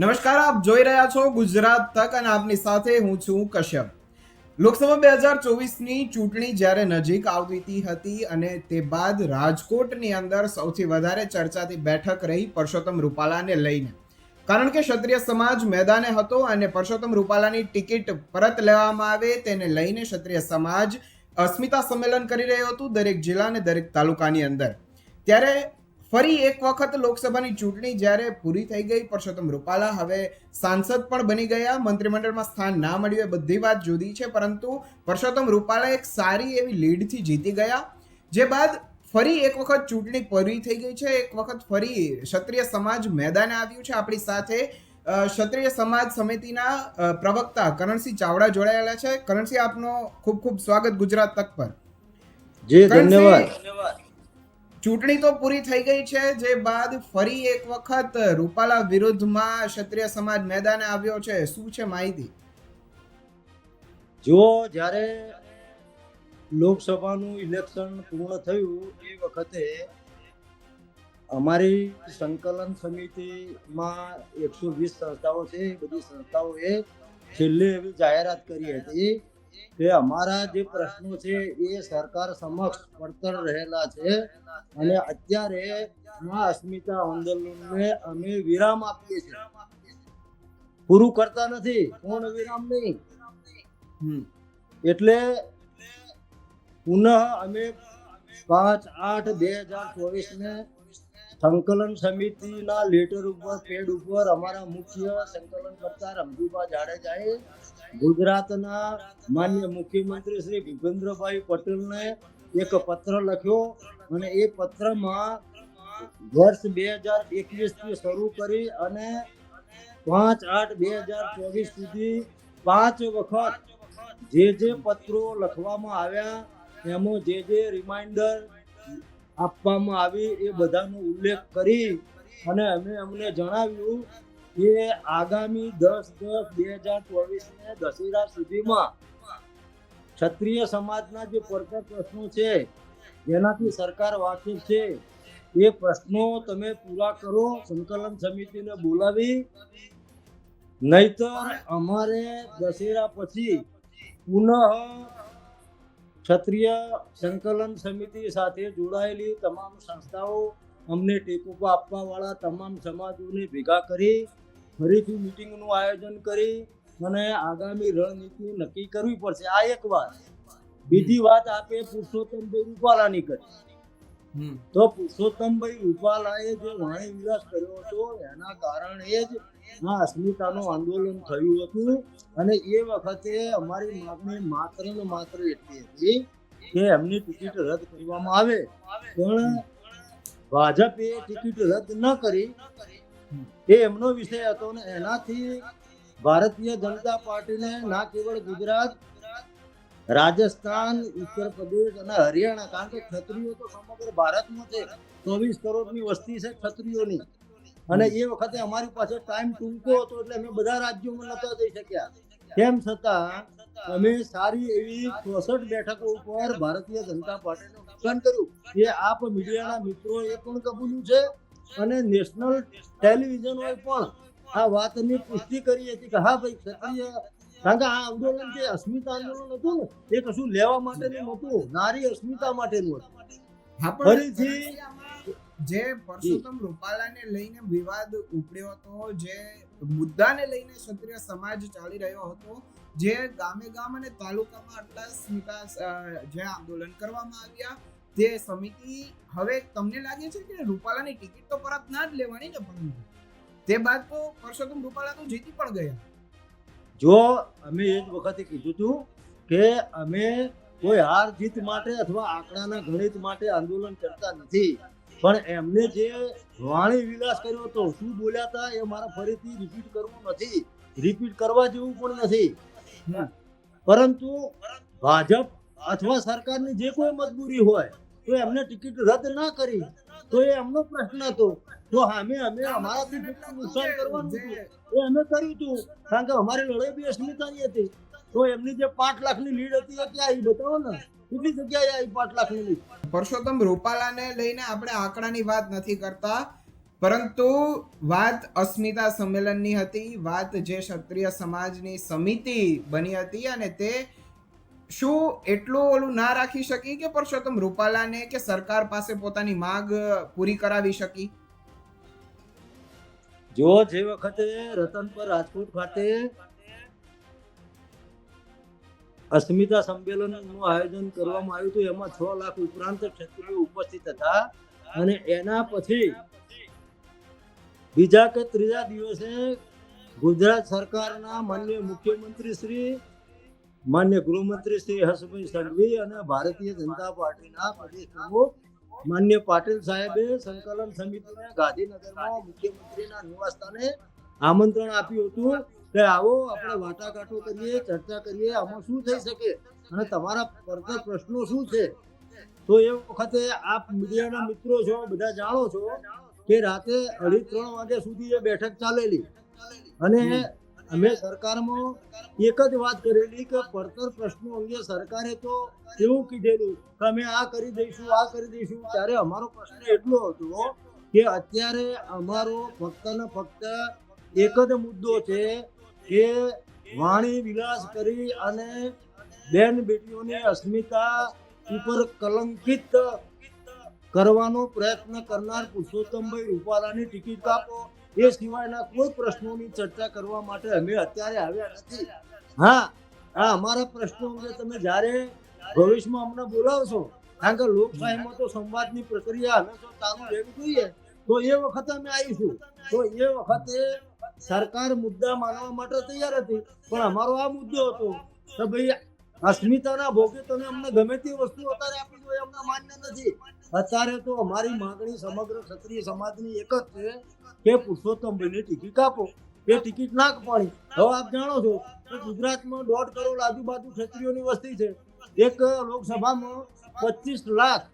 નમસ્કાર, આપ જોઈ રહ્યા છો ગુજરાત તક અને આપની સાથે હું છું કશ્યપ. લોકસભા બે હજાર ચોવીસની ચૂંટણી જ્યારે નજીક આવતી હતી અને તે બાદ રાજકોટની અંદર સૌથી વધારે ચર્ચાથી બેઠક રહી પરસોત્તમ રૂપાલાને લઈને. કારણ કે ક્ષત્રિય સમાજ મેદાને હતો અને પરસોત્તમ રૂપાલાની ટિકિટ પરત લેવામાં આવે તેને લઈને ક્ષત્રિય સમાજ અસ્મિતા સંમેલન કરી રહ્યું હતું દરેક જિલ્લા અને દરેક તાલુકાની અંદર. ત્યારે ફરી એક વખત લોકસભાની ચૂંટણી જ્યારે પૂરી થઈ ગઈ પરસોત્તમ રૂપાલા હવે સાંસદ પણ બની ગયા. મંત્રીમંડળમાં સ્થાન ના મળ્યું એ બધી વાત જુદી છે પરંતુ પરસોત્તમ રૂપાલા એક સારી એવી લીડથી જીતી ગયા. જે બાદ ફરી એક વખત ચૂંટણી પૂરી થઈ ગઈ છે. એક વખત ફરી ક્ષત્રિય સમાજ મેદાને આવ્યું છે. આપણી સાથે ક્ષત્રિય સમાજ સમિતિના પ્રવક્તા કરણસિંહ ચાવડા જોડાયેલા છે. કરણસિંહ આપનો ખૂબ ખૂબ સ્વાગત ગુજરાત તક પર. જી ધન્યવાદ. ધન્યવાદ. ચૂંટણી તો પૂરી થઈ ગઈ છે, જે બાદ ફરી એક વખત રૂપાલા વિરુદ્ધમાં ક્ષત્રિય સમાજ મેદાને આવ્યો છે. શું છે માહિતી? જો જ્યારે લોકસભાનું ઇલેક્શન પૂર્ણ થયું, એ વખતે અમારી સંકલન સમિતિમાં એકસો વીસ સંસ્થાઓ છે. એ બધી સંસ્થાઓએ છેલ્લે એવી જાહેરાત કરી હતી કે અમારા જે પ્રશ્નો છે એ સરકાર સમક્ષ પડતર રહેલા છે. અને અત્યારે મા અસ્મિતા આંદોલનને અમે વિરામ આપીએ છીએ. પૂરું કરતા નથી, પૂર્ણ વિરામ નહીં. એટલે પુનઃ અમે પાંચ આઠ બે હજાર ચોવીસને સંકલન સમિતિના લેટર ઉપર પેડ ઉપર અમારા મુખ્ય સંકલન કરતા રમજુભા જાડેજાએ ગુજરાતના માન્ય મુખ્યમંત્રી શ્રી ભૂપેન્દ્રભાઈ પટેલને એક પત્ર લખ્યો અને એ પત્રમાં વર્ષ બે હજાર એકવીસથી શરૂ કરી અને પાંચ આઠ બે હજાર ચોવીસ સુધી પાંચ વખત જે જે પત્રો લખવામાં આવ્યા, એમાં જે જે રિમાઇન્ડર આપવામાં આવી એ બધાનો ઉલ્લેખ કરી અને અમે અમને જણાવ્યું કે આગામી દસ દસ બે હજાર ચોવીસ ને દશેરા સુધીમાં ક્ષત્રિય સમાજના જે પડતર પ્રશ્નો છે, જેનાથી સરકાર વાકેફ છે, એ પ્રશ્નો તમે પૂરા કરો, સંકલન સમિતિને બોલાવી. નહીતર અમારે દશેરા પછી પુનઃ ક્ષત્રિય સંકલન સમિતિ સાથે જોડાયેલી તમામ સંસ્થાઓ અમને ટેકો આપવા વાળા તમામ સમાજોને ભેગા કરી ફરીથી મિટિંગનું આયોજન કરી અને આગામી રણનીતિ નક્કી કરવી પડશે. આ એક વાત. બીજી વાત આપે પુરુષોત્તમભાઈ રૂપાલાની કરી. તો પુરુષોત્તમભાઈ રૂપાલાએ જે વાણી વિલાસ કર્યો હતો એના કારણે જ આ અસ્મિતાનું આંદોલન થયું હતું. અને એ વખતે અમારી માગણી માત્ર ને માત્ર એટલી હતી કે એમની ટિકિટ રદ કરવામાં આવે. પણ ભાજપે ટિકિટ રદ ન કરી એ એમનો વિષય હતો ને એનાથી ભારતીય જનતા પાર્ટીને ના કેવળ ગુજરાત, રાજસ્થાન, ઉત્તર પ્રદેશ અને હરિયાણા, કારણ કે ક્ષત્રિયો તો સમગ્ર ભારતમાં છે. ચોવીસ કરોડની વસ્તી છે ક્ષત્રિયોની. અને એ વખતે અમારી પાસે ટાઈમ ટૂંકો હતો એટલે અમે બધા રાજ્યોમાં નતા જઈ શક્યા. તેમ છતાં, અમે સારી એવી ચોસઠ બેઠકો ઉપર ભારતીય જનતા પાર્ટીનું નુકસાન કર્યું. એ આપ મીડિયાના મિત્રોએ પણ કબૂલ્યું છે. અને નેશનલ ટેલિવિઝનોએ પણ આ વાતની પુષ્ટિ કરી હતી કે હા ભાઈ ક્ષત્રિય કારણ કે આ આંદોલન જે અસ્મિતા આંદોલન હતું ને એ કશું લેવા માટેનું નહોતું. નારી અસ્મિતા માટેનું હતું. ફરીથી જે પરસોત્તમ રૂપાલાને લઈને વિવાદ ઉપડ્યો હતો જે મુદ્દાને લઈને ક્ષત્રિય સમાજ ચાલી રહ્યો હતો જે ગામે ગામ અને તાલુકામાં આટલા સ્મિતા જે આંદોલન કરવામાં આવ્યા તે સમિતિ હવે તમને લાગે છે કે રૂપાલાની ટિકિટ તો પરત ના જ લેવાની ને પરંતુ તે બાદ તો પરસોત્તમ રૂપાલા તો જીતી પણ ગયા. જો અમે એ જ વખતે કીધું હતું કે અમે કોઈ હાર જીત માટે અથવા આંકડાના ગણિત માટે આંદોલન કરતા નથી પણ એમને જે વાણી વિલાસ કર્યો હતો શું બોલ્યા હતા એ મારે ફરીથી રિપીટ કરવું નથી. રિપીટ કરવા જેવું પણ નથી. પરંતુ ભાજપ અથવા સરકારની જે કોઈ મજબૂરી હોય તો એમને ટિકિટ રદ ના કરી, તો એ એમનો પ્રશ્ન હતો. તો અમે અમે અમારાથી જેટલું નુકસાન કરવાનું એ અમે કર્યું હતું, કારણ કે અમારી લડાઈ બી અસ્મિતાની હતી. તો એમની જે પાંચ લાખની લીડ હતી, એ ક્યાં આવી? બતાવો ને. કેટલી જગ્યાએ આવી પાંચ લાખની લીડ? પરસોત્તમ રૂપાલાને લઈને આપણે આંકડાની વાત નથી કરતા, પરંતુ વાત અસ્મિતા સંમેલનની હતી, વાત જે ક્ષત્રિય સમાજની સમિતિ બની હતી અને તે શું એટલું ઓલું ના રાખી શકી કે પરસોત્તમ રૂપાલાને કે સરકાર પાસે પોતાની માંગ પૂરી કરાવી શકી? જો જે વખતે રતનપર રાજકોટ ખાતે અસ્મિતા સંમેલનનું આયોજન કરવામાં આવ્યું હતું, એમાં છ લાખ ઉપરાંત ક્ષત્રિયો ઉપસ્થિત હતા. અને એના પછી બીજા કે ત્રીજા દિવસે ગુજરાત સરકારના માન્ય મુખ્યમંત્રી શ્રી માન્ય ગૃહમંત્રી શ્રી હર્ષભાઈ સંઘવી અને ભારતીય જનતા પાર્ટીના પ્રદેશ પ્રમુખ માન્ય પાટીલ સાહેબે સંકલન સમિતિને ગાંધીનગરમાં મુખ્યમંત્રીના નિવાસસ્થાને આમંત્રણ આપ્યું હતું કે આવો આપણે વાટાઘાટો કરીએ, ચર્ચા કરીએ, આમાં શું થઈ શકે અને તમારા પડતર પ્રશ્નો શું છે? તો એ વખતે આપ મીડિયાના મિત્રો છો, બધા જાણો છો કે રાતે અઢી ત્રણ વાગ્યા સુધી એ બેઠક ચાલેલી અને અમે સરકારમાં એક જ વાત કરેલી કે પડતર પ્રશ્નો અંગે સરકારે તો એવું કીધેલું કે અમે આ કરી દઈશું, આ કરી દઈશું. ત્યારે અમારો પ્રશ્ન એટલો હતો કે અત્યારે અમારો ફક્ત ને ફક્ત એક જ મુદ્દો છે કે વાણી વિલાસ કરી અને બેન બેટીઓની અસ્મિતા ઉપર કલંકિત કરવાનો પ્રયત્ન કરનાર પુરુષોત્તમભાઈ રૂપાલાની ટિકિટ કાપો એ સિવાયના કોઈ પ્રશ્નોની ચર્ચા કરવા માટે અમે અત્યારે આવ્યા નથી. હા હા અમારા પ્રશ્નો અંગે તમે જ્યારે ભવિષ્યમાં અમને બોલાવશો, કારણ કે લોકશાહીમાં તો સંવાદની પ્રક્રિયા હંમેશા ચાલુ રહેવી જોઈએ, તો એ વખતે અમે આવીશું. તો એ વખતે સરકાર મુદ્દા માનવા માટે તૈયાર હતી, પણ અમારો આ મુદ્દો હતો કે ભાઈ, અસ્મિતાના ભોગે તમે અમને ગમે તે વસ્તુ અત્યારે આપી દો એ અમને માન્ય નથી. અત્યારે તો અમારી માંગણી સમગ્ર ક્ષત્રિય સમાજની એક જ છે કે પુરુષોત્તમભાઈને ટિકિટ આપો. એ ટિકિટ ના પાડી. હવે આપ જાણો છો કે ગુજરાતમાં દોઢ કરોડ આજુબાજુ ક્ષત્રિયોની વસ્તી છે. એક લોકસભામાં પચીસ લાખ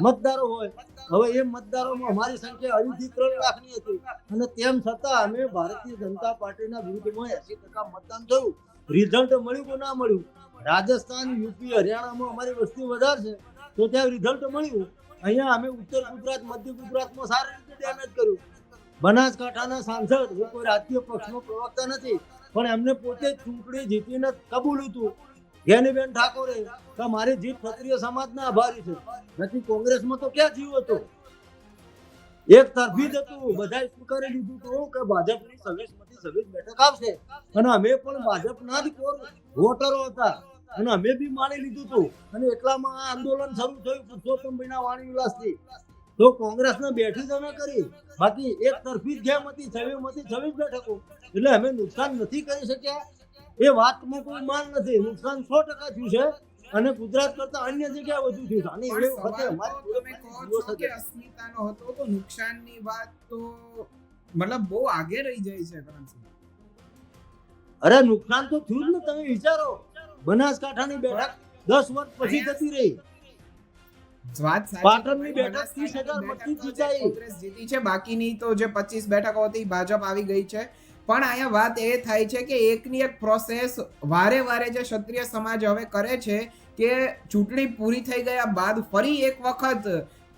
મતદારો હોય. હવે એ મતદારોમાં અમારી સંખ્યા અઢીથી ત્રણ લાખની હતી. અને તેમ છતાં અમે ભારતીય જનતા પાર્ટીના વિરુદ્ધમાં એસી ટકા મતદાન થયું. રિઝલ્ટ મળ્યું કે ના મળ્યું? રાજસ્થાન, યુપી, હરિયાણામાં અમારી વસ્તી વધારે છે. તો ત્યાં રિઝલ્ટ મળ્યું? અહીંયા અમે ઉત્તર ગુજરાત, મધ્ય ગુજરાતમાં સારી રીતે ડેમેજ કર્યું. બનાસકાંઠાના સાંસદ હું કોઈ રાજકીય પક્ષનો પ્રવક્તા નથી, પણ એમને પોતે ચૂંટણી જીતીને કબૂલ્યું હતું. જ્ઞાનીબેન ઠાકોરે કે મારી જીત ક્ષત્રિય સમાજના આભારી છે. નથી, કોંગ્રેસમાં તો ક્યાં જીવ હતો? એક તરફી જ હતું. બધાએ સ્વીકારી લીધું હતું કે ભાજપની સવીસમાંથી સવીસ બેઠક આવશે. અને અમે પણ ભાજપના જ કોર વોટરો હતા. અને અમે બી માની લીધું હતું અને એટલામાં આંદોલન શરૂ થયું પુરુષોત્તમભાઈના વાણી વિલાસથી. તો કોંગ્રેસને બેઠી જ અમે કરી. બાકી એક તરફી જ ગેમ હતી છવ્વીસમાંથી છવ્વીસ બેઠકો. એટલે અમે નુકસાન નથી કરી શક્યા. એ વાતમાં કોઈ માન નથી. નુકસાન સો ટકા થયું છે. અને ગુજરાત કરતા અન્ય જગ્યાએ વધુ થયું છે. અને એ વખતે અમારી હતા. અસ્મિતાનો હતો તો નુકસાનની વાત તો મતલબ બહુ આગે રહી જાય છે અરે નુકસાન તો થયું જ ને તમે વિચારો. બનાસકાંઠાની બેઠક દસ વર્ષ પછી જતી રહી. પાટણની બેઠક 30,000 બનાસકાંઠાની મતથી જે જીતાઈ. કોંગ્રેસ જીતી છે બાકીની તો જે પચીસ બેઠકો હતી ભાજપ આવી ગઈ છે. પણ અહીંયા વાત એ થાય છે કે એકની એક પ્રોસેસ વારે વારે જે ક્ષત્રિય સમાજ હવે કરે છે કે ચૂંટણી પૂરી થઈ ગયા બાદ ફરી એક વખત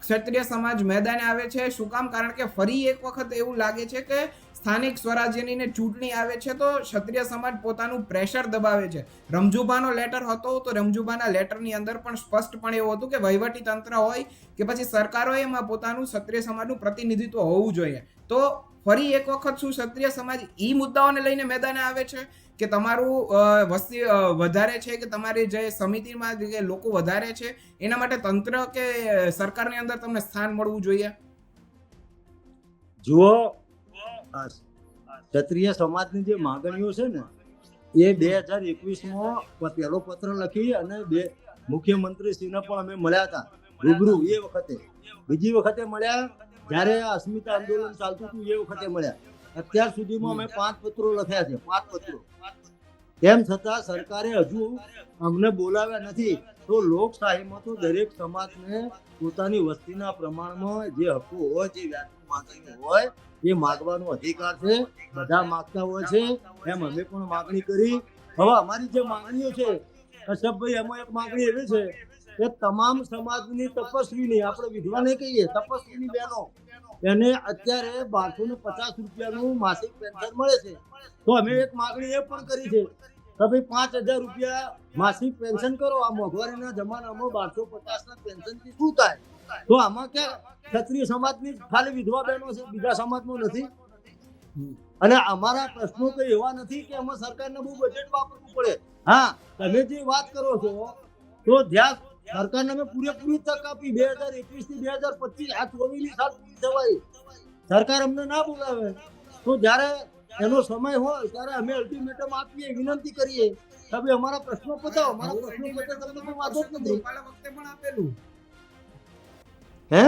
ક્ષત્રિય સમાજ મેદાને આવે છે. શું કામ? કારણ કે ફરી એક વખત એવું લાગે છે કે સ્થાનિક સ્વરાજ્યની ને ચૂંટણી આવે છે તો ક્ષત્રિય સમાજ પોતાનું પ્રેશર દબાવે છે. રમજુભાનો લેટર હતો તો રમજુભાના લેટરની અંદર પણ સ્પષ્ટપણે એવું હતું કે વહીવટી તંત્ર હોય કે પછી સરકાર હોય, એમાં પોતાનું ક્ષત્રિય સમાજનું પ્રતિનિધિત્વ હોવું જોઈએ. તો ફરી એક વખત શું ક્ષત્રિય સમાજ એ મુદ્દાઓને લઈને મેદાને આવે છે? કે તમારું વસ્તી વધારે છે કે તમારી જે સમિતિમાં જે લોકો વધારે છે, એના માટે તંત્ર કે સરકારની અંદર તમને સ્થાન મળવું જોઈએ? જુઓ, ક્ષત્રિય સમાજની જે માંગણીઓ છે ને, એ બે હજાર એકવીસમાં પહેલો પત્ર લખી અને બે મુખ્યમંત્રીશ્રીને પણ અમે મળ્યા હતા. રૂબરૂ, એ વખતે. બીજી વખતે મળ્યા, જ્યારે અસ્મિતા આંદોલન ચાલતું હતું, એ વખતે મળ્યા. અત્યાર સુધીમાં અમે પાંચ પત્રો લખ્યા છે. પાંચ પત્રો. તેમ છતાં સરકારે હજુ અમને બોલાવ્યા નથી. તો લોકશાહીમાં તો દરેક સમાજને પોતાની વસ્તીના પ્રમાણમાં જે હકો હોય જે વ્યાજની હોય એ માગવાનો અધિકાર છે. બધા માગતા હોય છે. એમ અમે પણ માગણી કરી. હવે અમારી જે માંગણીઓ છે કશ્યપભાઈ એમાં એક માંગણી એવી છે કે તમામ સમાજની તપસ્વીની આપણે વિધવા નહીં કહીએ તપસ્વીની બહેનો એને અત્યારે બારસો ને પચાસ રૂપિયાનું માસિક પેન્શન મળે છે. તો અમે એક માગણી એ પણ કરી છે કે ભાઈ પાંચ હજાર રૂપિયા માસિક પેન્શન કરો. આ મોંઘવારીના જમાનામાં બારસો પચાસ ના પેન્શનથી શું થાય? તો આમાં ક્યાં ક્ષત્રિય સમાજની ખાલી વિધવા બહેનો છે, બીજા સમાજમાં નથી. અને અમારા પ્રશ્નો તો એવા નથી કે અમે સરકારને બહુ બજેટ વાપરવું પડે. હા, તમે જે વાત કરો છો, તો જ્યાં સરકારને અમે પૂરેપૂરી તક આપી બે હજાર એકવીસથી બે હજાર પચીસ આ ચોવીસની સાત પૂરી થવાય. સરકાર અમને ના બોલાવે. તો જ્યારે એનો સમય હોય ત્યારે અમે અલ્ટિમેટમ આપીએ વિનંતી કરીએ કે ભાઈ અમારા પ્રશ્નો પતાવો. અમારા પ્રશ્નો પતાવો તમને કોઈ વાંધો જ નથી. વખતે પણ આપેલું. હે?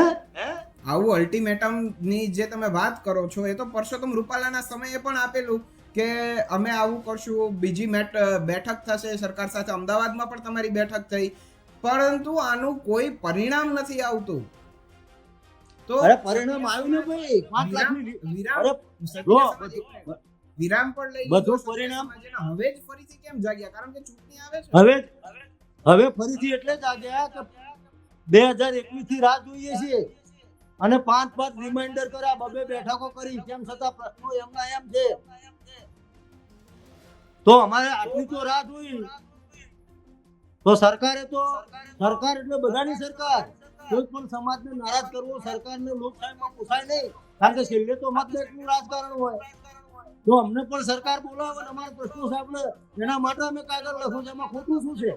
આવું અલ્ટિમેટમની જે તમે વાત કરો છો એ તો પરસોત્તમ રૂપાલાના સમયે પણ આપેલું કે અમે આવું કરશું. બીજી બેઠક થશે. સરકાર સાથે અમદાવાદમાં પણ તમારી બેઠક થઈ. પરંતુ આનું કોઈ પરિણામ નથી આવતું. તો પરિણામ આવ્યું ને ભાઈ. લાખની વિરામ વિરામ લઈ બધું પરિણામ- હવે જ ફરીથી કેમ જાગ્યા? કારણ કે ચૂંટણી આવે છે. હવે હવે ફરીથી એટલે જાગ્યા કે બે હજાર એકવીસથી રાહ જોઈએ છીએ. અને પાંચ પાંચ રિમાઇન્ડર કર્યા બબે બેઠકો કરી. તેમ છતાં પ્રશ્નો એમના એમ છે. તો અમારે આટલી તો રાહ જોઈ. તો સરકારે તો સરકાર એટલે બધાની સરકાર. કોઈ પણ સમાજને નારાજ કરવો સરકારને લોકશાહીમાં પોસાય નહીં. કારણ કે છેલ્લે તો મતદારનું રાજકારણ હોય. તો અમને પણ સરકાર બોલાવે અને અમારા પ્રશ્નો સાંભળે. એના માટે અમે કાગળ લખું છે એમાં ખોટું શું છે?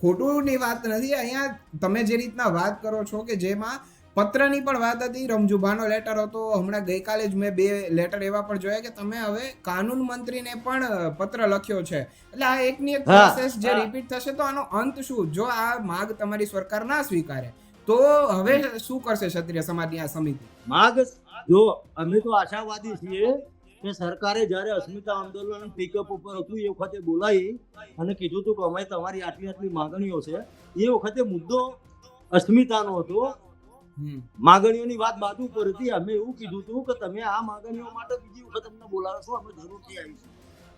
ખોટુંની વાત નથી. અહીંયા તમે જે રીતના વાત કરો છો કે જેમાં પત્રની પણ વાત હતી. રમજુભાનો લેટર હતો. હમણાં ગઈકાલે જ મેં બે લેટર એવા પણ જોયા કે તમે હવે કાનૂન મંત્રીને પણ પત્ર લખ્યો છે. એટલે આ એકની એક પ્રોસેસ જે રિપીટ થશે તો આનો અંત શું? જો આ માગ તમારી સરકાર ના સ્વીકારે તો હવે શું કરશે ક્ષત્રિય સમાજની આ સમિતિ? માગ જો અમે તો આશાવાદી છીએ કે સરકારે જ્યારે અસ્મિતા આંદોલન પિકઅપ ઉપર હતું એ વખતે બોલાવી અને કીધું હતું કે અમે તમારી આટલી આટલી માગણીઓ છે. એ વખતે મુદ્દો અસ્મિતાનો હતો. માગણીઓની વાત બાજુ પર હતી. અમે એવું કીધું હતું કે તમે આ માગણીઓ માટે બીજી વખત અમને બોલાવશો, અમે જરૂરથી આવીશું.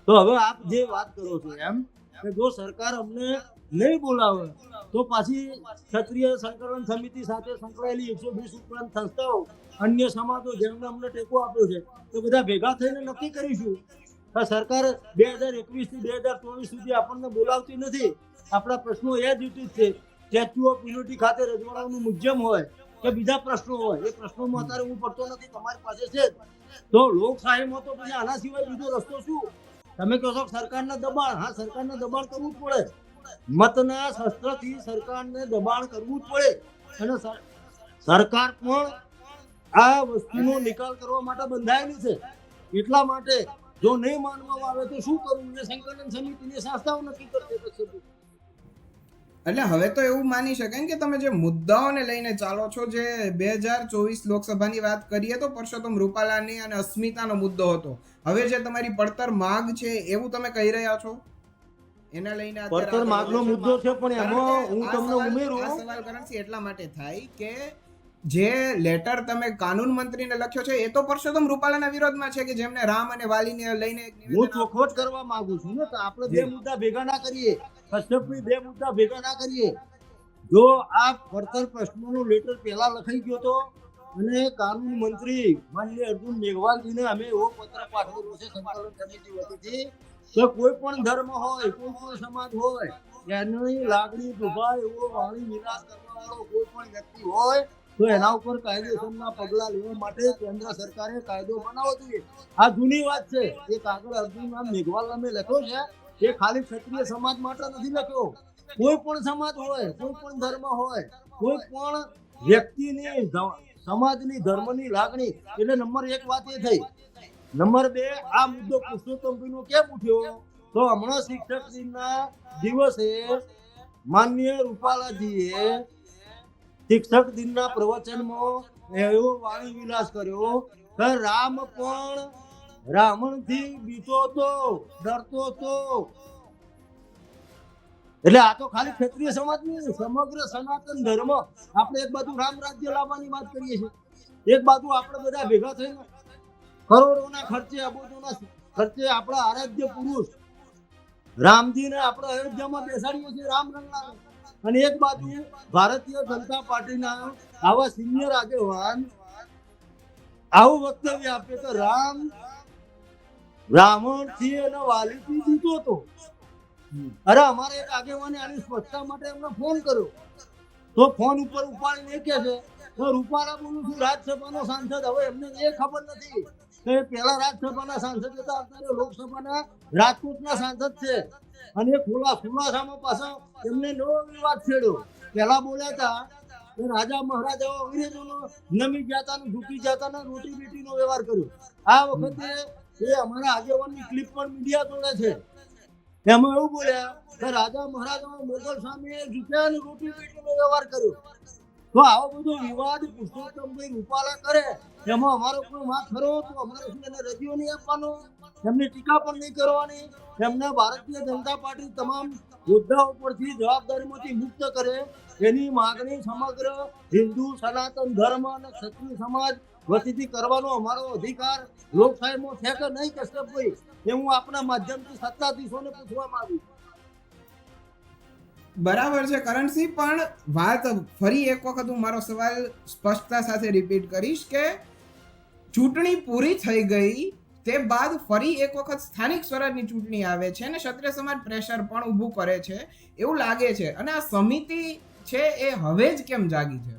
તો હવે આપ જે વાત કરો છો એમ, કે જો સરકાર અમને નહીં બોલાવે, તો પાછી ક્ષત્રિય સંકલન સમિતિ સાથે સંકળાયેલી એકસો વીસ ઉપરાંત સંસ્થાઓ, અન્ય સમાજો જેમને અમને ટેકો આપ્યો છે, તો બધા ભેગા થઈને નક્કી કરીશું સરકાર બે હજાર એકવીસથી બે હજાર ચોવીસ સુધી આપણને બોલાવતી નથી. આપણા પ્રશ્નો એ જ છે. સ્ટેચ્યુ ઓફ યુનિટી ખાતે રજવાડાનું મ્યુઝિયમ હોય કે બીજા પ્રશ્નો હોય. એ પ્રશ્નોમાં અત્યારે હું પડતો નથી, તમારી પાસે છે. તો લોકશાહીમાં તો પછી આના સિવાય બીજો રસ્તો શું? તમે કહો છો સરકારના દબાણ. હા, સરકારને દબાણ કરવું જ પડે. મતના શસ્ત્રથી સરકારને દબાણ કરવું જ પડે. અને સરકાર પણ આ વસ્તુનો નિકાલ કરવા માટે બંધાયેલી છે. એટલા માટે જો નહીં માનવામાં આવે તો શું કરવું? એ સંકલન સમિતિની સંસ્થાઓ નક્કી કરશે. એટલે હવે તો એવું માની શકાય ને કે તમે જે મુદ્દાઓને લઈને ચાલો છો જે બે હજાર ચોવીસ લોકસભાની વાત કરીએ તો પરસોત્તમ રૂપાલાની અને અસ્મિતાનો મુદ્દો હતો. હવે જે તમારી પડતર માગ છે એવું તમે કહી રહ્યા છો? એના લઈને પડતર માગનો મુદ્દો છે. પણ એમાં હું તમને ઉમેરું આ સવાલ કરણસિંહ એટલા માટે થાય કે જે લેટર તમે કાનૂન મંત્રીને લખ્યો છે એ તો પરસોત્તમ રૂપાલાના વિરોધમાં છે કે જેમને રામ અને વાલીને લઈને હું ચોખવટ કરવા માંગુ છું ને તો આપણે બે મુદ્દા ભેગા ના કરીએ કશ્યપની બે મુદ્દા ભેગા ના કરીએ. જો આ પડતર પ્રશ્નોનો લેટર પહેલા લખાઈ ગયો તો અને કાનૂન મંત્રી માન્ય અર્જુન મેઘવાલજીને અમે એવો પત્ર પાઠવેલો છે સંકલન સમિતિ વતીથી કે કોઈ પણ ધર્મ હોય કોઈ પણ સમાજ હોય એની લાગણી દુભાય એવો વાણી નિરાશ કરવા વાળો કોઈ પણ વ્યક્તિ હોય તો એના ઉપર કાયદેસરના પગલા લેવા માટે કેન્દ્ર સરકારે કાયદો બનાવવો જોઈએ. આ જૂની વાત છે. એ કાગળ અર્જુન નામ મેઘવાલ નામે લખ્યો છે. એ ખાલી ક્ષત્રિય સમાજ માટે નથી લખ્યો. કોઈ પણ સમાજ હોય, કોઈ પણ ધર્મ હોય, કોઈ પણ વ્યક્તિની સમાજની ધર્મની લાગણી. એટલે નંબર એક વાત એ થઈ. નંબર બે, આ મુદ્દો પુરુષોત્તમભાઈનો કેમ ઉઠ્યો? તો હમણાં શિક્ષક દિવસે માન્ય રૂપાલાજીએ શિક્ષક દિનના પ્રવચનમાં એવો વાણી વિલાસ કર્યો કે રામ પણ રાવણથી બીતો તો ડરતો તો. એટલે આ તો ખાલી ક્ષત્રિય સમાજની નહીં, સમગ્ર સનાતન ધર્મ. આપણે એક બાજુ રામ રાજ્ય લાવવાની વાત કરીએ છીએ. એક બાજુ આપણે બધા ભેગા થઈને કરોડોના ખર્ચે અબોજોના ખર્ચે આપણા આરાધ્ય પુરુષ રામજીને આપણે અયોધ્યામાં બેસાડીએ છીએ રામ રંગના અને એક બાજુ ભારતીય જનતા પાર્ટીના આવા સિનિયર આગેવાન આવું વક્તવ્ય આપે તો રામ બ્રાહ્મણથી અને વાલી થી જીતો હતો. અરે અમારે એક આગેવાને આની સ્પષ્ટતા માટે એમને ફોન કર્યો. તો ફોન ઉપર ઉપાડીને કે છે, તો રૂપાલા બોલું છું રાજ્યસભાનો સાંસદ, હવે એમને એ ખબર નથી. પહેલા રાજ્યસભાના સાંસદ હતા અત્યારે લોકસભાના રાજકોટના સાંસદ છે. અને ખુલા ખુલાસામાં પાછા એમને નવો વિવાદ છેડ્યો. પેલા બોલ્યા હતા કે રાજા મહારાજાઓ અંગ્રેજોનો નમી જતા ને ઝૂકી જતા રોટી બેટીનો વ્યવહાર કર્યો. આ વખતે એ અમારા આગેવાનની ક્લિપ પણ મીડિયા જોડે છે. એમાં એવું બોલ્યા કે રાજા મહારાજાઓ મોગલ સામે ઝૂક્યા અને રોટી બેટીનો વ્યવહાર કર્યો. તો આવો બધો વિવાદ પુરુષોત્તમભાઈ રૂપાલા કરે. એમાં અમારો કોઈ વાંક ખરો તો અમારે શું એને રજીઓ નહીં આપવાનો? એમની ટીકા પણ નહીં કરવાની. એમને ભારતીય જનતા પાર્ટી તમામ યોદ્ધાઓ પરથી જવાબદારીમાંથી મુક્ત કરે. એની માગણી સમગ્ર હિન્દુ, સનાતન ધર્મ અને ક્ષત્રિય સમાજ વતીથી કરવાનો અમારો અધિકાર. લોકશાહીમાં છે કે નહીં કશ્યપભાઈ એ હું આપણા માધ્યમથી સત્તાધીશોને પૂછવા માંગુ છું. બરાબર છે, કરણસિંહ, પણ વાત ફરી એક વખત હું મારો સવાલ સ્પષ્ટતા સાથે રિપીટ કરીશ કે ચૂંટણી પૂરી થઈ ગઈ તે બાદ ફરી એક વખત સ્થાનિક સ્વરાજની ચૂંટણી આવે છે અને ક્ષત્રિય સમાજ પ્રેશર પણ ઊભું કરે છે, એવું લાગે છે. અને આ સમિતિ છે એ હવે જ કેમ જાગી છે?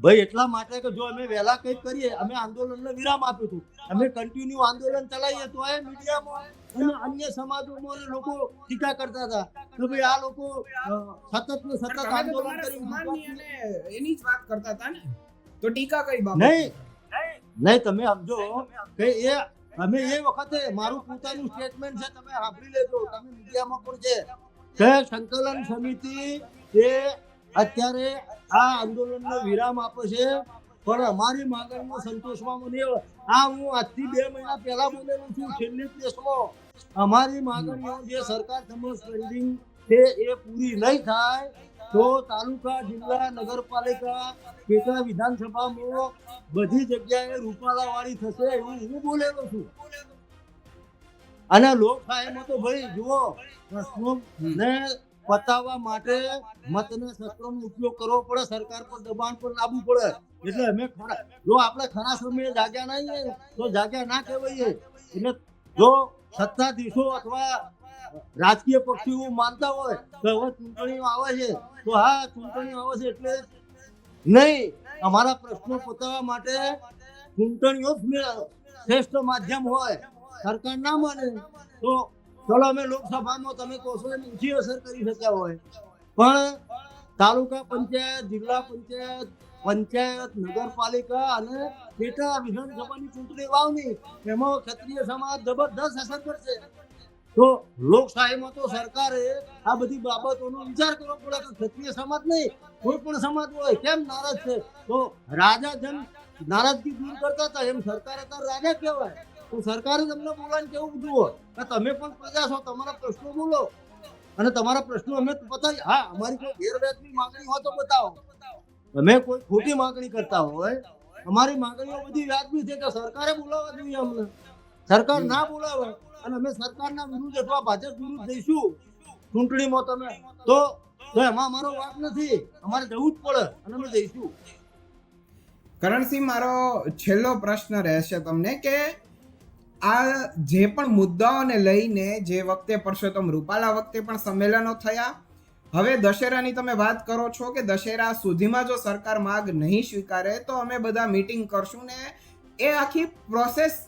ભાઈ, એટલા માટે કે જો અમે વહેલા કંઈક કરીએ, અમે આંદોલનને વિરામ આપ્યું હતું. અમે કન્ટિન્યુ આંદોલન ચલાવીએ તો એ મીડિયામાં અને અન્ય સમાજોમાં લોકો ટીકા કરતા હતા કે ભાઈ આ લોકો સતત ને સતત આંદોલન કરી એની જ વાત કરતા હતા ને. તો ટીકા કઈ બાબત? નહીં. નહીં તમે સમજો કે એ અમે એ વખતે મારું પોતાનું સ્ટેટમેન્ટ છે તમે સાંભળી લેજો. તમે મીડિયામાં પણ છે કે સંકલન સમિતિ એ અત્યારે આ આંદોલનનો વિરામ આપે છે. પણ અમારી માંગણીમાં સંતોષવામાં નહીં આ હું આજથી બે મહિના પહેલા બોલેલું છું છેલ્લી પ્રેસમાં અમારી માંગણીઓ જે સરકાર સમક્ષ પેન્ડિંગ છે એ પૂરી નહીં થાય તો તાલુકા, જિલ્લા, નગરપાલિકા, પેટા વિધાનસભામાં બધી જગ્યાએ રૂપાલા વાળી થશે એવું હું બોલેલો છું. અને લોકશાહીમાં તો ભાઈ જુઓ, પ્રશ્નો ને પતાવવા માટે મતને શસ્ત્રોનો ઉપયોગ કરવો પડે, સરકાર પર દબાણ પણ લાવવું પડે. એટલે અમે જો આપણે ખરા સમયે જાગ્યા નહીં, તો જાગ્યા ના કહેવાય. એટલે જો સત્તાધીશો અથવા રાજકીય પક્ષીઓ માનતા હોય કે હવે ચૂંટણીઓ આવે છે. તો હા, ચૂંટણીઓ આવે છે એટલે નહીં, અમારા પ્રશ્નો પતાવવા માટે ચૂંટણીઓ શ્રેષ્ઠ માધ્યમ હોય, સરકાર ના માને, તો ચલો અમે લોકસભામાં તમે કહો છો અસર કરી શક્યા હોય. પણ તાલુકા પંચાયત, જિલ્લા પંચાયત પંચાયત, નગરપાલિકા અને પેટા વિધાનસભાની ચૂંટણી વાવની. એમાં ક્ષત્રિય સમાજ જબરદસ્ત અસર કરશે. તો લોકશાહીમાં તો સરકારે આ બધી બાબતોનો વિચાર કરવો પડે કે ક્ષત્રિય સમાજ નહીં, કોઈ પણ સમાજ હોય, કેમ નારાજ છે? તો રાજા જેમ નારાજગી દૂર કરતા હતા, એમ સરકાર તો રાજા કહેવાય. તો સરકારે તમને બોલાવીને કેવું બધું હોય? કે તમે પણ પ્રજા છો, તમારા પ્રશ્નો બોલો. અને તમારા પ્રશ્નો અમે પતાવી. હા, અમારી કોઈ ગેરવ્યાજબી માંગણી હોય તો બતાવો. તમે કોઈ ખોટી માંગણી કરતા હોય, અમારી માંગણીઓ બધી વ્યાજબી છે કે સરકારે બોલાવવા જોઈએ અમને. સરકાર ના બોલાવે અને અમે સરકારના વિરુદ્ધ અથવા ભાજપ વિરુદ્ધ જઈશું. ચૂંટણીમાં તમે તો એમાં અમારો વાત નથી. અમારે જવું જ પડે અને અમે જઈશું. કરણસિંહ, મારો છેલ્લો પ્રશ્ન રહેશે તમને કે આ જે પણ મુદ્દાઓને લઈને જે વખતે પરસોત્તમ રૂપાલા વખતે પણ સંમેલનો થયા હવે દશેરાની તમે વાત કરો છો કે દશેરા સુધીમાં જો સરકાર માગ નહીં સ્વીકારે, તો અમે બધા મીટિંગ કરશું ને એ આખી પ્રોસેસ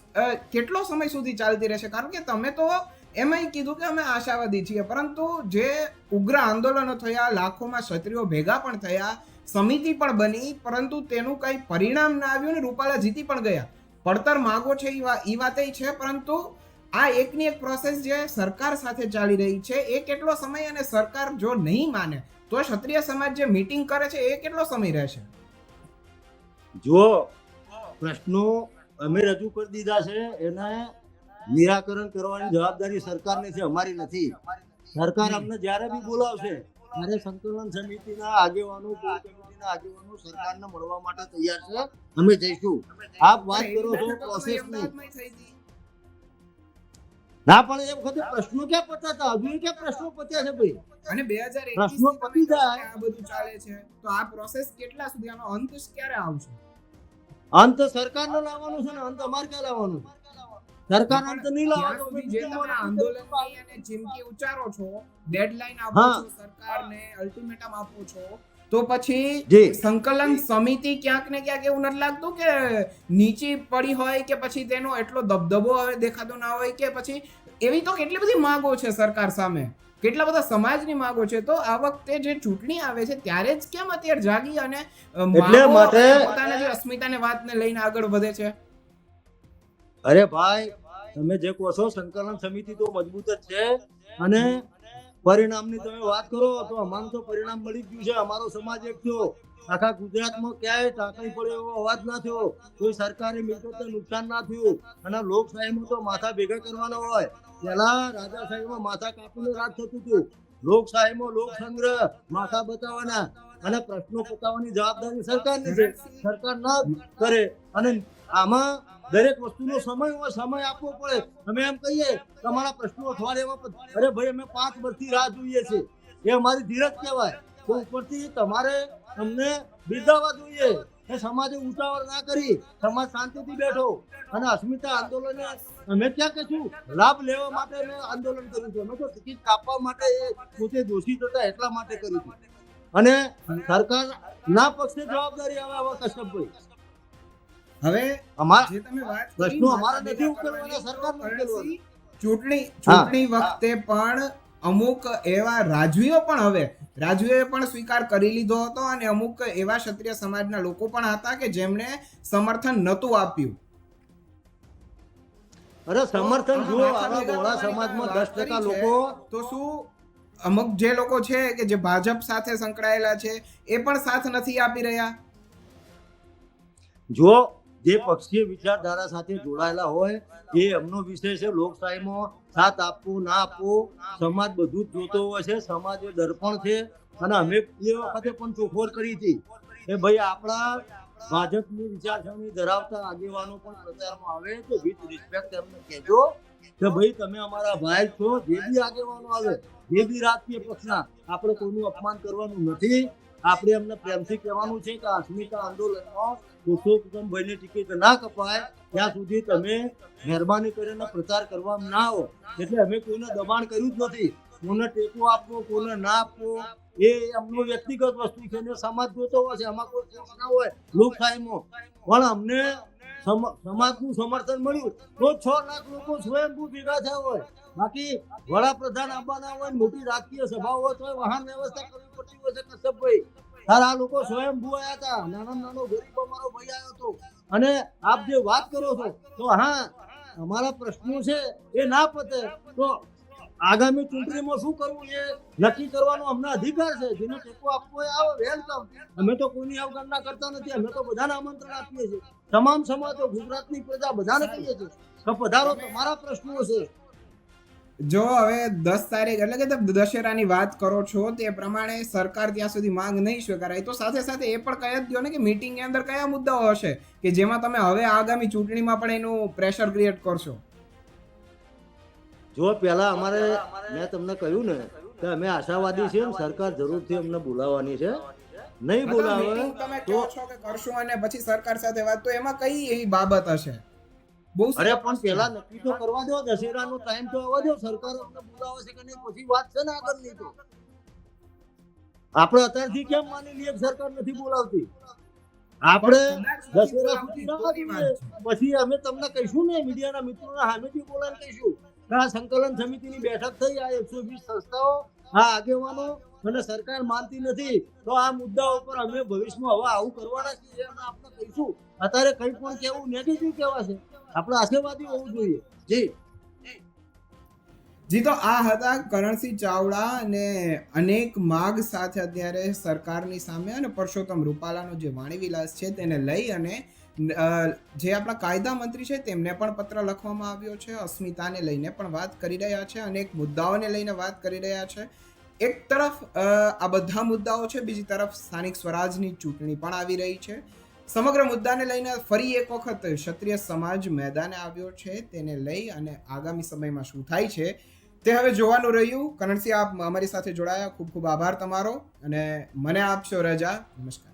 કેટલો સમય સુધી ચાલતી રહેશે? કારણ કે તમે તો એમાંય કીધું કે અમે આશાવાદી છીએ, પરંતુ જે ઉગ્ર આંદોલનો થયા, લાખોમાં ક્ષત્રિયો ભેગા પણ થયા, સમિતિ પણ બની, પરંતુ તેનું કંઈ પરિણામ ના આવ્યું ને રૂપાલા જીતી પણ ગયા. પડતર માગો છે એ વા- એ વાતે છે, પરંતુ આ એકની એક પ્રોસેસ જે સરકાર સાથે ચાલી રહી છે એ કેટલો સમય અને સરકાર જો નહીં માને તો ક્ષત્રિય સમાજ જે મીટિંગ કરે છે એ કેટલો સમય રહેશે? જો પ્રશ્નો અમે રજૂ કરી દીધા છે એને નિરાકરણ કરવાની જવાબદારી સરકારની છે અમારી નથી. સરકાર અમને જ્યારે બી બોલાવશે ત્યારે સંકલન સમિતિના આગેવાનો કમિટીના આગેવાનો સરકારને મળવા માટે તૈયાર છે. અમે જઈશું. આપ વાત કરો છો પ્રોસેસની. ના પણ એ વખતે પ્રશ્નો ક્યાં પતાતા? હજુ ક્યાં પ્રશ્નો પત્યા છે ભાઈ? અને બે હજાર પ્રશ્નો પતી જાય. આ બધું ચાલે છે. તો આ પ્રોસેસ કેટલા સુધી? આનો અંત ક્યારે આવશે? અંત સરકારનો લાવવાનું છે ને? અંત અમારે ક્યાં લાવવાનું? સરકાર અંત નહીં લાવવાનો. જે તમે આંદોલનની અને ચીમકી ઉચ્ચારો છો ડેડલાઈન આપો. છો સરકારને અલ્ટિમેટમ આપો છો તો પછી સંકલન સમિતિ ક્યાંક ને ક્યાંક એવું નથી લાગતું કે નીચી પડી હોય કે પછી તેનો એટલો દબદબો હવે દેખાતો ના હોય કે પછી એવી તો કેટલી બધી માંગો છે સરકાર સામે? કેટલા બધા સમાજની માંગો છે? તો આ વખતે જે ચૂંટણી આવે છે ત્યારે જ કેમ અત્યારે જાગી અને એટલે માટે- પોતાને જે અસ્મિતાને વાતને લઈને આગળ વધે છે? અરે ભાઈ તમે જે કહો છો સંકલન સમિતિ તો મજબૂત જ છે અને પરિણામની તમે વાત કરો તો અમારું તો પરિણામ મળી ગયું છે. અમારો સમાજ એક થયો. આખા ગુજરાતમાં ક્યાંય ટાંકણી પડે એવો અવાજ ના થયો. કોઈ સરકારી મિલકતને નુકસાન ના થયું. અને લોકશાહીમાં તો માથા ભેગા કરવાના હોય. પહેલા રાજાશાહીમાં માથા કાપીને રાજ થતું હતું. લોકશાહીમાં લોકસંગ્રહ માથા બતાવવાના અને પ્રશ્નો પતાવવાની જવાબદારી સરકારની છે. સરકાર ના કરે. અને આમાં દરેક વસ્તુનો સમય હોય, સમય આપવો પડે. અમે એમ કહીએ, તમારા પ્રશ્નો અઠવાડિયામાં અરે ભાઈ, અમે પાંચ વર્ષથી રાહ જોઈએ છે એ અમારી ધીરજ કહેવાય. તો ઉપરથી તમારે અમને બિરદાવવા જોઈએ એ સમાજે ઉતાવળ ના કરી, સમાજ શાંતિથી બેઠો. અને અસ્મિતા આંદોલન અમે ક્યાં કહીશું? લાભ લેવા માટે અમે આંદોલન કર્યું છે. અમે તો ટિકિટ કાપવા માટે એ પોતે દોષિત હતા એટલા માટે કર્યું હતું અને સરકાર ના પક્ષે જવાબદારી આવે આવા કશ્યપભાઈ હવે અમારા જે તમે વાત પ્રશ્નો અમારા નથી ઉકેલવાના, કરવાની ઉકેલવાના. ચૂંટણી ચૂંટણી વખતે પણ અમુક એવા રાજવીઓ પણ હવે રાજવીઓએ પણ સ્વીકાર કરી લીધો હતો અને અમુક એવા ક્ષત્રિય સમાજના લોકો પણ હતા કે જેમણે સમર્થન નહોતું આપ્યું. અરે સમર્થન જુઓ આવા માથા સમાજમાં દસ ટકા લોકો તો શું અમુક જે લોકો છે કે જે ભાજપ સાથે સંકળાયેલા છે એ પણ સાથ નથી આપી રહ્યા? જો જે પક્ષીય વિચારધારા સાથે જોડાયેલા હોય, એ એમનો વિષય છે લોકશાહીમાં સાથ આપવો, ના આપવો. સમાજ બધું જ જોતો હોય છે, સમાજ એ દર્પણ છે. અને અમે એ વખતે પણ ચોખવટ કરી હતી કે ભાઈ આપણા ભાજપની વિચારસરણી ધરાવતા આગેવાનો પણ પ્રચારમાં આવે, તો વિથ રિસ્પેક્ટ એમને કહેજો કે ભાઈ તમે અમારા ભાઈ છો, જે બી આગેવાનો આવે, જે બી રાજકીય પક્ષના, આપણે કોઈનું અપમાન કરવાનું નથી. આપણે એમને પ્રેમથી કહેવાનું છે કે અસ્મિતા આંદોલનમાં પુરુષોત્તમભાઈની ટિકિટ ના કપાય, ત્યાં સુધી તમે મહેરબાની કરીને પ્રચાર કરવામાં ના આવો. એટલે અમે કોઈને દબાણ કર્યું જ નથી. કોને ટેકો આપવો કોને ના આપવો, એ અમનો વ્યક્તિગત વસ્તુ છે ને સમાજ જોતો હોય છે, એમાં કોઈ ફોર્સ ના હોય, લોકશાહીમાં. પણ અમને સમ- સમાજનું સમર્થન મળ્યું. તો છ લાખ લોકો સ્વયંભૂ ભેગા થયા હોય. બાકી વડાપ્રધાન આવવાના હોય, મોટી રાજકીય સભાઓ હોય તો વાહન વ્યવસ્થા કરવી પડતી હોય છે કશ્યપભાઈ. તાર આ લોકો સ્વયંભૂ આવ્યા હતા. નાનો નાનો ગરીબ અમારો ભાઈ આવ્યો હતો. અને આપ જે વાત કરો છો, તો હા, અમારા પ્રશ્નો છે, એ ના પતે. તો આગામી ચૂંટણીમાં શું કરવું એ નક્કી કરવાનો અમને અધિકાર છે. જેને ટેકો આપવો એ આવે, વેલકમ. અમે તો કોઈની અવગણના કરતા નથી. અમે તો બધાને આમંત્રણ આપીએ છીએ. તમામ સમાજો ગુજરાતની પ્રજા બધાને કહીએ છીએ. કે પધારો તમારા પ્રશ્નો છે. જો હવે દસ તારીખ એટલે કે તમે દશેરાની વાત કરો છો તે પ્રમાણે સરકાર ત્યાં સુધી માંગ નહીં સ્વીકારાય. તો સાથે સાથે એ પણ કહી જ દો ને કે મીટિંગની અંદર કયા મુદ્દાઓ હશે કે જેમાં તમે હવે આગામી ચૂંટણીમાં પણ એનું પ્રેશર ક્રિએટ કરશો? જો પહેલા અમારે મેં તમને કહ્યું ને કે અમે આશાવાદી છીએ ને સરકાર જરૂરથી અમને બોલાવવાની છે. નહીં બોલાવે તો કહો છો કે કરશો અને પછી સરકાર સાથે વાત તો એમાં કઈ એવી બાબત હશે? અરે પણ પેલા નક્કી તો કરવા દો દશેરાનો ટાઈમ તો આવવા દો સરકાર અમને બોલાવે છે કે નહીં પછી વાત છે ને આગળની તો. આપણે અત્યારથી કેમ માની લઈએ સરકાર નથી બોલાવતી? આપણે દશેરા સુધી ના કરીએ પછી અમે તમને કહીશું ને મીડિયાના મિત્રોના સામેથી બોલાવીને કહીશું આ સંકલન સમિતિની બેઠક થઈ આ એકસો વીસ સંસ્થાઓ આ આગેવાનો અને સરકાર માનતી નથી તો આ મુદ્દા ઉપર અમે ભવિષ્યમાં હવે આવું કરવાના છીએ અમે આપણે કહીશું. અત્યારે કંઈ પણ કેવું નેગેટિવ કહેવાશે. આપણે આશાવાદી હોવું જોઈએ. જી. જી, તો આ હતા કરણસિંહ ચાવડા અને અનેક માગ સાથે અત્યારે સરકારની સામે અને પરસોત્તમ રૂપાલાનો જે વાણીવિલાસ છે તેને લઈ અને જે આપણા કાયદા મંત્રી છે તેમને પણ પત્ર લખવામાં આવ્યો છે. અસ્મિતાને લઈને પણ વાત કરી રહ્યા છે. અનેક મુદ્દાઓને લઈને વાત કરી રહ્યા છે. એક તરફ આ બધા મુદ્દાઓ છે. બીજી તરફ સ્થાનિક સ્વરાજની ચૂંટણી પણ આવી રહી છે. સમગ્ર મુદ્દાને લઈને ફરી એક વખત ક્ષત્રિય સમાજ મેદાને આવ્યો છે. તેને લઈ અને આગામી સમયમાં શું થાય છે તે હવે જોવાનું રહ્યું. કરણસિંહ, આપ અમારી સાથે જોડાયા. ખૂબ ખૂબ આભાર તમારો અને મને આપશો રજા. નમસ્કાર.